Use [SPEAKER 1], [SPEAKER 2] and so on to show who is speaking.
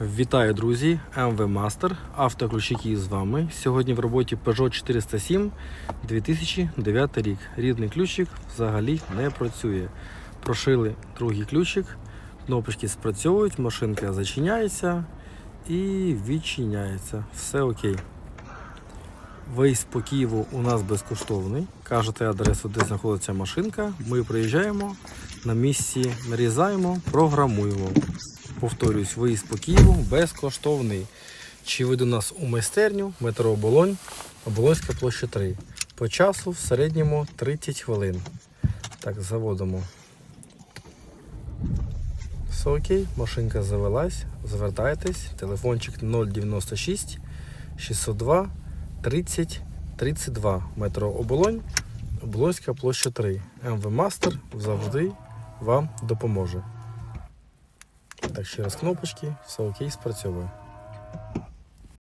[SPEAKER 1] Вітаю, друзі! МВ Мастер, автоключики з вами. Сьогодні в роботі Peugeot 407 2009 рік. Рідний ключик взагалі не працює. Прошили другий ключик, кнопочки спрацьовують, машинка зачиняється і відчиняється. Все окей. Виїзд по Києву у нас безкоштовний. Кажете адресу, де знаходиться машинка. Ми приїжджаємо на місці, нарізаємо, програмуємо. Повторюсь, виїзд по Києву безкоштовний. Чи ви до нас у майстерню, метро Оболонь, Оболонська площа 3. По часу в середньому 30 хвилин. Так, заводимо. Все окей, машинка завелась. Звертайтесь. Телефончик 096 602 30 32. Метро Оболонь, Оболонська площа 3. МВ Мастер завжди вам допоможе. Так, ще раз кнопочки, все окей, спрацьовує.